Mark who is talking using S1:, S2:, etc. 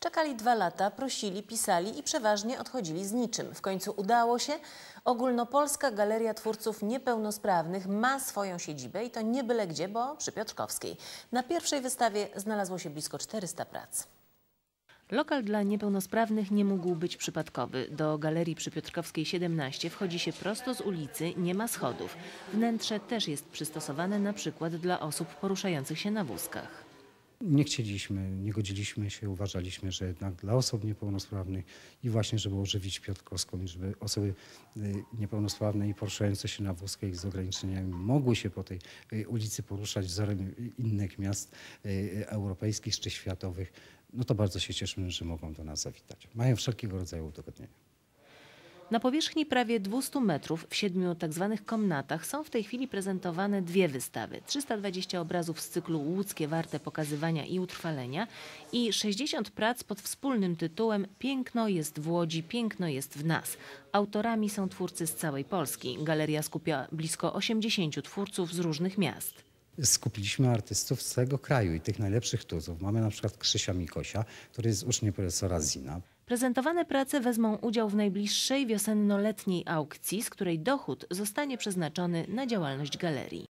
S1: Czekali dwa lata, prosili, pisali i przeważnie odchodzili z niczym. W końcu udało się. Ogólnopolska Galeria Twórców Niepełnosprawnych ma swoją siedzibę i to nie byle gdzie, bo przy Piotrkowskiej. Na pierwszej wystawie znalazło się blisko 400 prac. Lokal dla niepełnosprawnych nie mógł być przypadkowy. Do galerii przy Piotrkowskiej 17 wchodzi się prosto z ulicy, nie ma schodów. Wnętrze też jest przystosowane na przykład dla osób poruszających się na wózkach.
S2: Nie chcieliśmy, nie godziliśmy się, uważaliśmy, że jednak dla osób niepełnosprawnych i właśnie, żeby ożywić Piotrkowską, i żeby osoby y, niepełnosprawne i poruszające się na wózkach z ograniczeniami mogły się po tej y, ulicy poruszać wzorem innych miast y, europejskich czy światowych, no to bardzo się cieszymy, że mogą do nas zawitać. Mają wszelkiego rodzaju udogodnienia.
S1: Na powierzchni prawie 200 metrów w siedmiu tak zwanych komnatach są w tej chwili prezentowane dwie wystawy. 320 obrazów z cyklu Łódzkie warte pokazywania i utrwalenia i 60 prac pod wspólnym tytułem Piękno jest w Łodzi, piękno jest w nas. Autorami są twórcy z całej Polski. Galeria skupia blisko 80 twórców z różnych miast.
S2: Skupiliśmy artystów z całego kraju i tych najlepszych tuzów. Mamy na przykład Krzysia Mikosia, który jest uczniem profesora Zina.
S1: Prezentowane prace wezmą udział w najbliższej wiosenno-letniej aukcji, z której dochód zostanie przeznaczony na działalność galerii.